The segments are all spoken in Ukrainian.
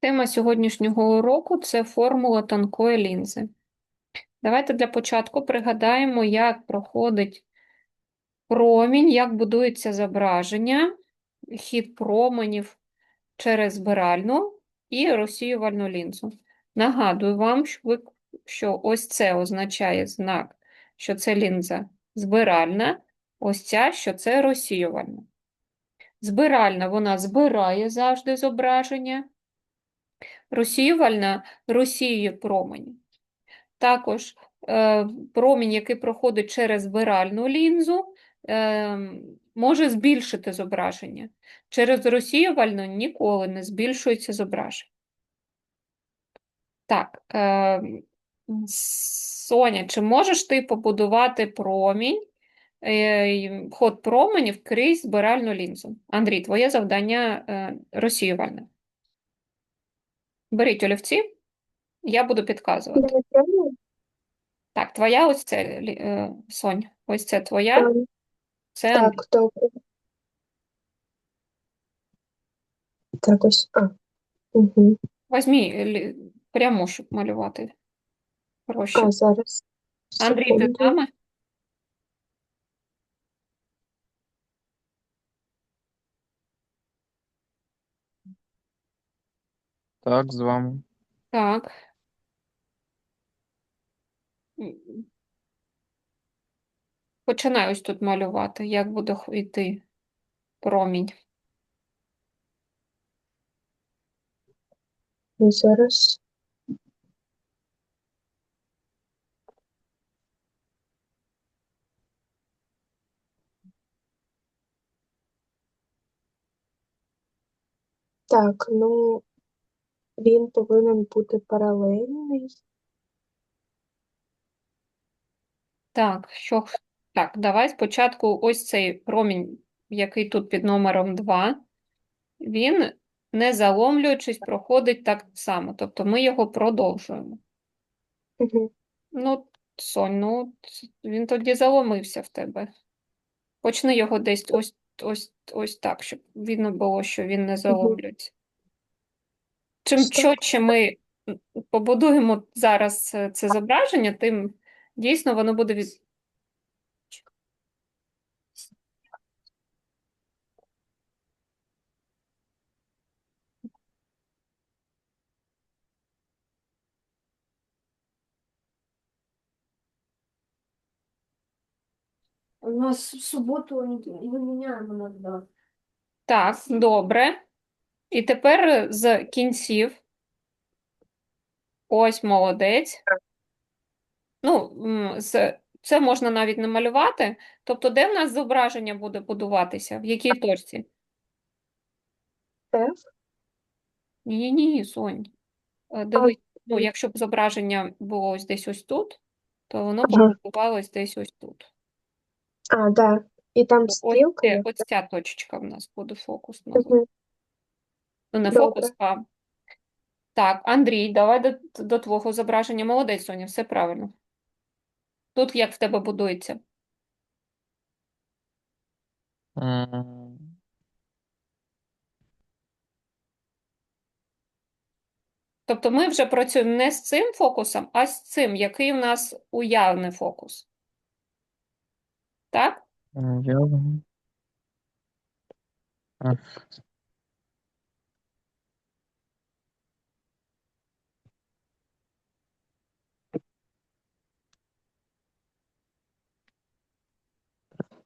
Тема сьогоднішнього уроку це формула тонкої лінзи. Давайте для початку пригадаємо, як проходить промінь, як будується зображення, хід променів через збиральну і розсіювальну лінзу. Нагадую вам, що, ось це означає знак, що це лінза збиральна, ось ця, що це розсіювальна. Збиральна вона збирає завжди зображення. Розсіювальна розсіює промені. Також е, промінь, який проходить через збиральну лінзу, е, може збільшити зображення. Через розсіювальну ніколи не збільшується зображення. Так, е, Соня, чи можеш ти побудувати промінь, ход променів крізь збиральну лінзу? Андрій, твоє завдання розсіювальне. Беріть олівці, я буду підказувати. Так, твоя ось це, е, Сонь, ось це твоя, це Так, добре. Так, ось. А. Угу. Візьмі лі- пряму, щоб малювати проще. А, зараз. Андрій, ти з нами? Так, з вами. Так. М, Починай ось тут малювати, як буде йти промінь. Зараз. Так, ну, він повинен бути паралельний. Так, що... Так, давай спочатку ось цей промінь, який тут під номером 2, він, не заломлюючись, проходить так само. Тобто ми його продовжуємо. Угу. Ну, Сонь, ну, він тоді заломився в тебе. Почни його десь ось, ось, ось так, щоб видно було, що він не заломлюється. Чим Стоп. чотче ми побудуємо зараз е, це зображення, тим дійсно воно буде від... У нас в суботу мы меняем иногда. Так, добре. І тепер з кінців. Ось молодець. Ну, це можна навіть не малювати. Тобто, де в нас зображення буде будуватися? В якій точці? Ні-ні-ні, Сонь. Е, Дивись, ну, якщо б зображення було ось десь ось тут, то воно б Ага. будувалось десь ось тут. А, да. І там стрілка є. ось ця точечка в нас буде фокус. Мгм. Ну, не Добре. фокус, а... Так, Андрій, давай до, до твого зображення. Молодець, Соня, все правильно. Тут як в тебе будується? М, Тобто ми вже працюємо не з цим фокусом, а з цим, який в нас уявний фокус. Так? м, Я...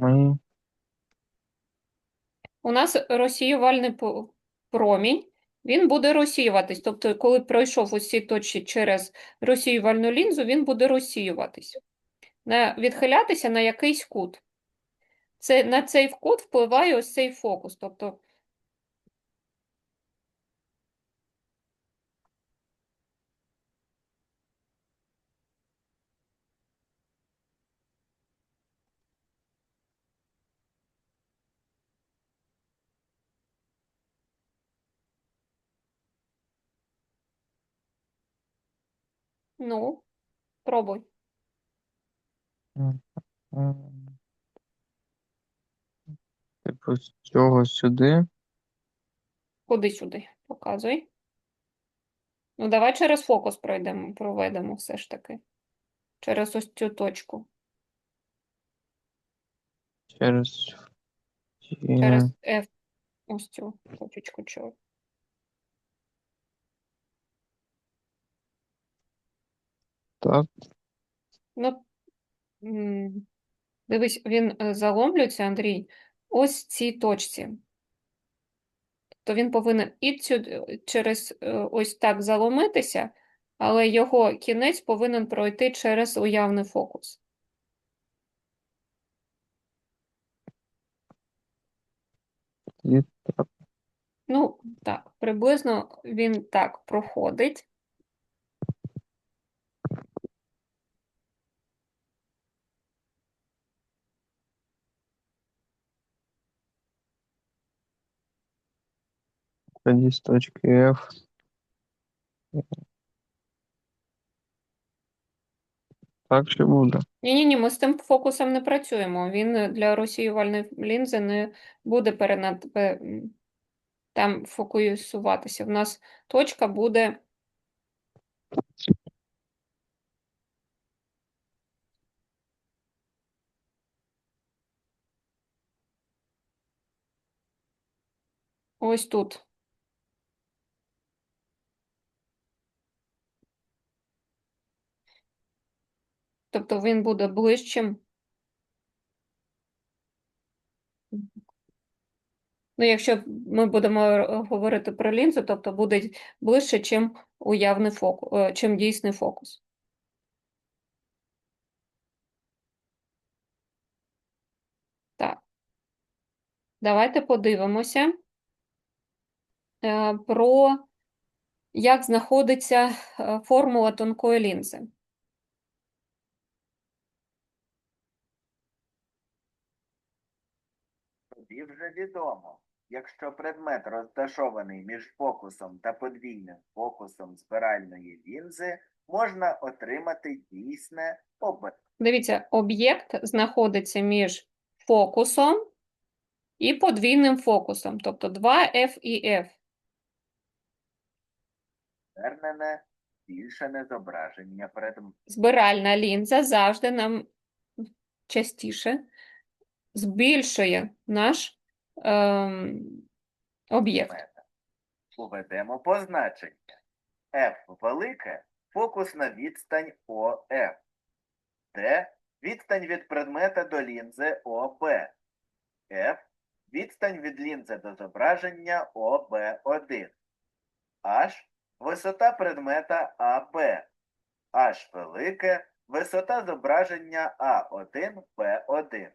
Ми... У нас розсіювальний промінь, він буде розсіюватись. Тобто, коли пройшов усі точки через розсіювальну лінзу, він буде розсіюватись. Відхилятися на якийсь кут. Це, на цей кут впливає ось цей фокус. Тобто, ну, пробуй. Типу з цього сюди. Куди сюди? Показуй. Ну, давай через фокус пройдемо, проведемо все ж таки. Через ось цю точку. Через Через F. Ось цю точечку чорну. Так, Ну, м, дивись, він е, заломлюється, Андрій, ось в цій точці. То він повинен і цю, е, через е, ось так заломитися, але його кінець повинен пройти через уявний фокус. і так. Ну, так, приблизно він так проходить. Тоді. Так ще буде. Ні-ні-ні, ми з тим фокусом не працюємо. Він для розсіювальної лінзи не буде перенад... там фокусуватися. В нас точка буде ось тут. Тобто він буде ближчим. Ну, якщо ми будемо е, говорити про лінзу, тобто буде ближче, чим уявний фокус, чим дійсний фокус. Так. Давайте подивимося е, про як знаходиться е, формула тонкої лінзи. Вже відомо, якщо предмет розташований між фокусом та подвійним фокусом спиральної лінзи, можна отримати дійсне об... Дивіться, об'єкт знаходиться між фокусом і подвійним фокусом, тобто 2F і F. обернене збільшене зображення предмета. Збиральна лінза завжди нам частіше збільшує наш ем, об'єкт. Уведемо позначення. F велике фокусна відстань ОФ. Д відстань від предмета до лінзи ОП. F відстань від лінзи до зображення ОБ1. H висота предмета АБ. H велике висота зображення А1 Б1.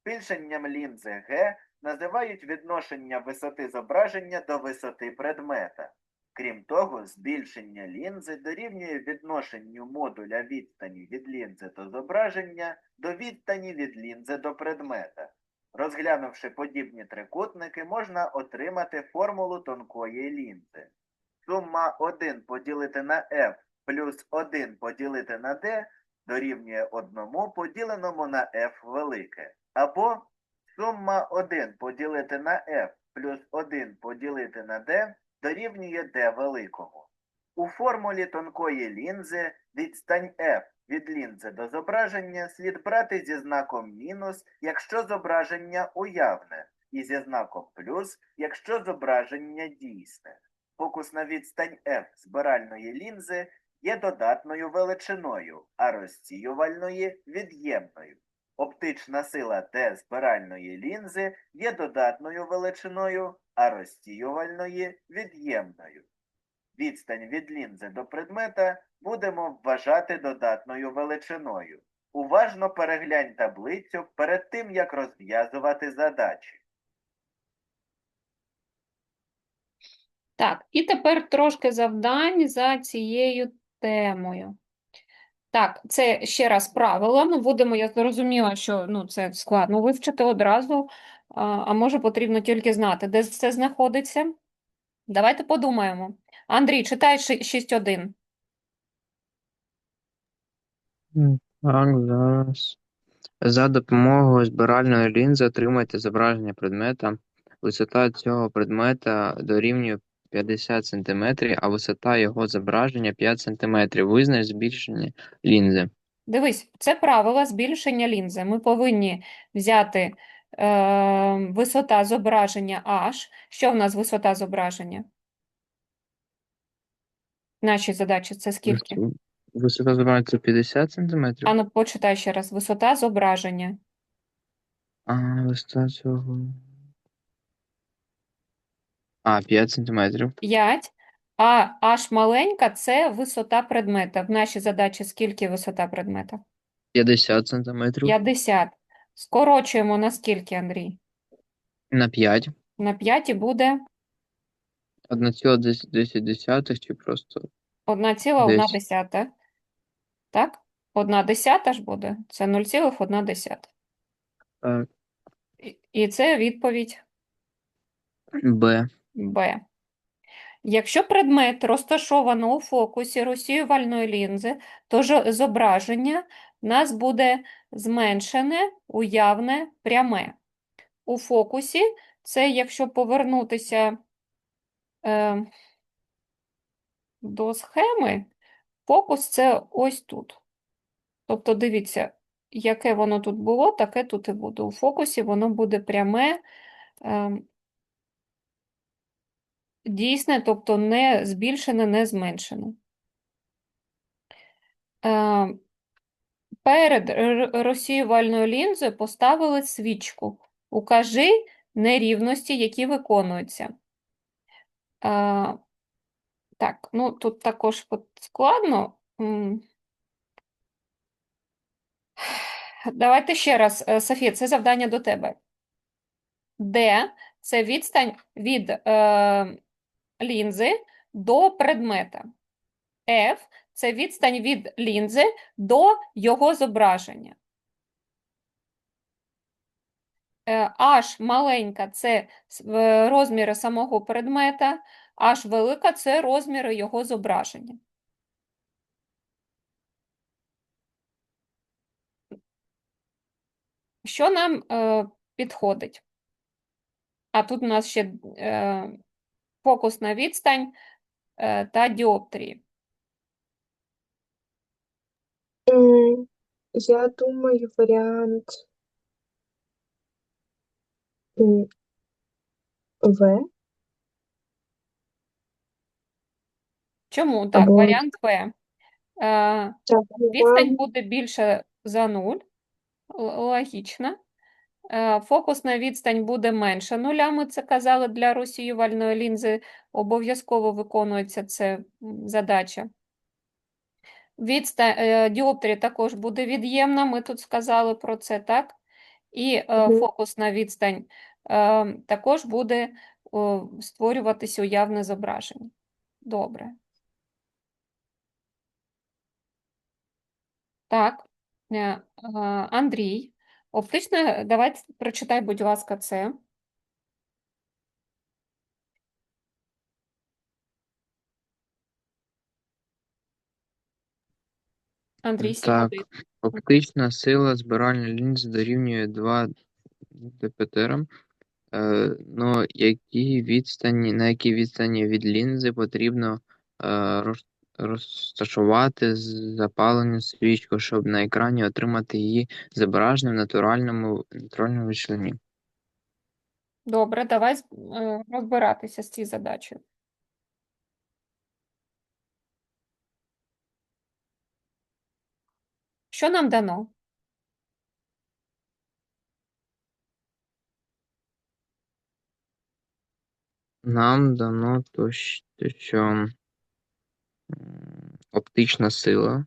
Збільшенням лінзи Г називають відношення висоти зображення до висоти предмета. Крім того, збільшення лінзи дорівнює відношенню модуля відстані від лінзи до зображення до відстані від лінзи до предмета. Розглянувши подібні трикутники, можна отримати формулу тонкої лінзи. Сума 1 поділити на f плюс 1 поділити на d дорівнює 1 поділеному на f велике. Або сума 1 поділити на f плюс 1 поділити на d дорівнює d великому. У формулі тонкої лінзи відстань f від лінзи до зображення слід брати зі знаком мінус, якщо зображення уявне, і зі знаком плюс, якщо зображення дійсне. Фокусна відстань f збиральної лінзи є додатною величиною, а розсіювальної від'ємною. Оптична сила Т збиральної лінзи є додатною величиною, а розсіювальної від'ємною. Відстань від лінзи до предмета будемо вважати додатною величиною. Уважно переглянь таблицю перед тим, як розв'язувати задачі. Так, і тепер трошки завдань за цією темою. Так, це ще раз правило. Ну, будемо, я зрозуміла, що ну, це складно вивчити одразу, а, а може потрібно тільки знати, де це знаходиться. Давайте подумаємо. Андрій, читай 6.1. Так, зараз. За допомогою збиральної лінзи отримайте зображення предмета. Висота цього предмета дорівнює 50 см, а висота його зображення 5 см. Визнач збільшення лінзи. Дивись, це правило збільшення лінзи. Ми повинні взяти е, висота зображення H. Що в нас висота зображення? В нашій задачі це скільки? Висота зображення це 50 см? А ну, почитай ще раз. Висота зображення. А, висота цього. А, 5 см. 5. А H маленька – це висота предмета. В нашій задачі скільки висота предмета? 50 см. 50. Скорочуємо на скільки, Андрій? На 5. На 5 і буде 1,10 чи просто 1,1. Так? 1 десята ж буде. Це 0,1. так. І- І це відповідь Б. Б. Якщо предмет розташовано у фокусі розсіювальної лінзи, то зображення в нас буде зменшене, уявне, пряме. У фокусі це, якщо повернутися е, до схеми, фокус це ось тут. Тобто, дивіться, яке воно тут було, таке тут і буде. У фокусі воно буде пряме, ем, дійсне, тобто не збільшене, не зменшене. Е, Перед розсіювальною лінзою поставили свічку. Укажи нерівності, які виконуються. Е, Так, ну тут також складно. Давайте ще раз, Е, Софія, це завдання до тебе. Д – це відстань від е, лінзи до предмета. F – це відстань від лінзи до його зображення. Е, H маленька – це розміри самого предмета, H велика – це розміри його зображення. Що нам е, підходить? А тут у нас ще е, фокусна відстань е, та діоптрії. Я думаю, варіант В. Чому? Так, Або- варіант В. Е, Відстань буде більше за 0. Логічно. Е, Фокусна відстань буде менше нуля, ми це казали для розсіювальної лінзи. Обов'язково виконується це задача. Відстань е, діоптрія також буде від'ємна, ми тут сказали про це, так? І е, фокусна відстань також буде створюватися уявне зображення. Добре. Так, Андрій, оптична, давайте прочитай, будь ласка, це. Андрій, Так. Оптична сила збиральної лінзи дорівнює 2 дпетерам. Е, ну, які відстані, на якій відстані від лінзи потрібно е, роз- розташувати запалену свічку, щоб на екрані отримати її зображення в натуральному, натуральному вичленні. Добре, давай е, розбиратися з цією задачею. Що нам дано? Нам дано то, що оптична сила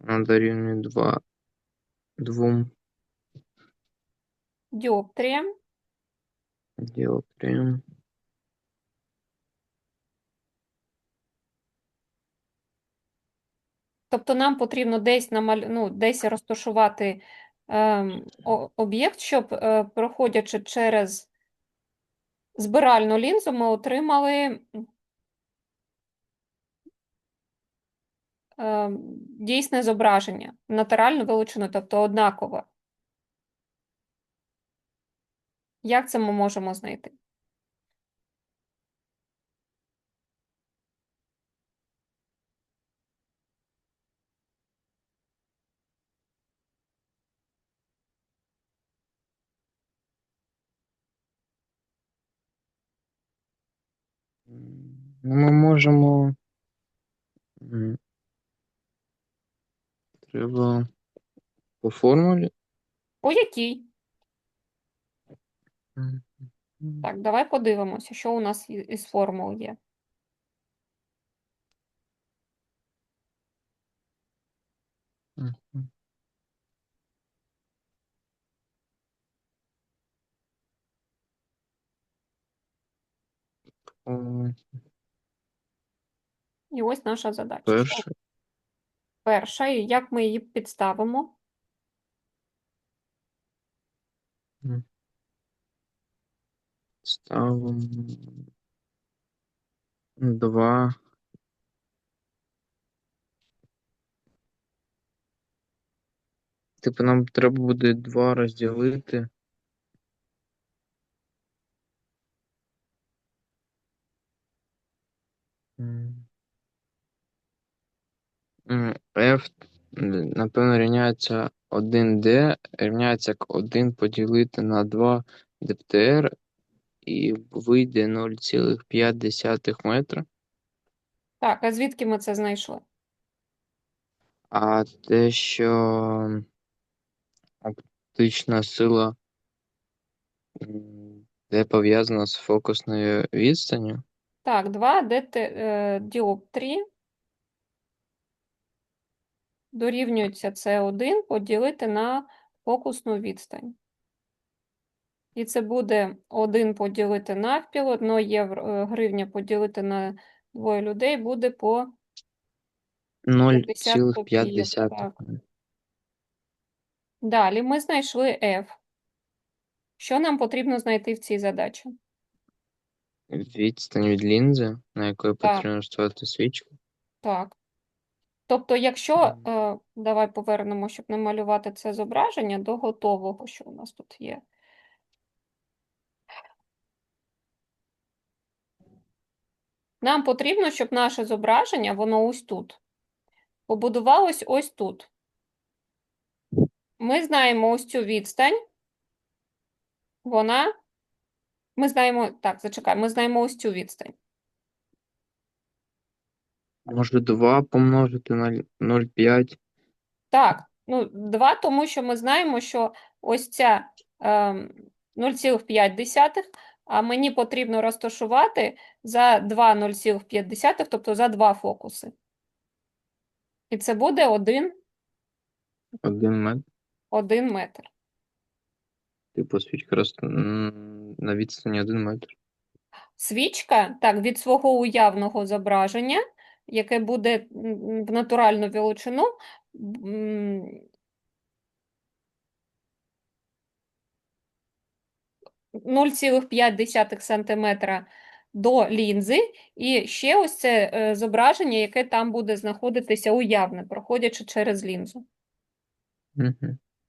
вона дорівнює 2 двом Діоптрія. діоптріям. Тобто нам потрібно десь намалю... ну, десь розташувати ем, об'єкт, щоб, е, проходячи через збиральну лінзу, ми отримали ем, дійсне зображення, натуральну величину, тобто однакове. Як це ми можемо знайти? Ми можемо. Треба по формулі. По якій? Так, давай подивимося, що у нас із формул є. І ось наша задача. Перше. Перша, і як ми її підставимо? Ставимо два. Типу, нам треба буде два розділити. М. М, F, напевно, рівняється 1D, рівняється як 1 поділити на 2 ДПТР, і вийде 0,5 метра. Так, а звідки ми це знайшли? А те, що оптична сила де пов'язана з фокусною відстанню, Так, 2 ДТ, е, діоптрії дорівнюється С1 поділити на фокусну відстань. І це буде 1 поділити навпіл, 1 євро, е, гривня поділити на двоє людей буде по 0,5. Далі ми знайшли F. Що нам потрібно знайти в цій задачі? Відстань від лінзи, на якої потрібно ставити свічку. Так. Тобто, якщо, е, давай повернемо, щоб не малювати це зображення до готового, що у нас тут є. Нам потрібно, щоб наше зображення, воно ось тут, побудувалось ось тут. Ми знаємо ось цю відстань. Вона, ми знаємо, так, зачекай, ми знаємо ось цю відстань. Може 2 помножити на 0,5. Так, ну 2, тому що ми знаємо, що ось ця ем, 0,5, а мені потрібно розташувати за 2 0,5, тобто за два фокуси. І це буде 1, 1 метр. 1 метр. Типу свічка роз... на відстані 1 метр. Свічка, так, від свого уявного зображення, яке буде в натуральну величину, 0,5 сантиметра до лінзи, і ще ось це е, зображення, яке там буде знаходитися уявне, проходячи через лінзу. Угу.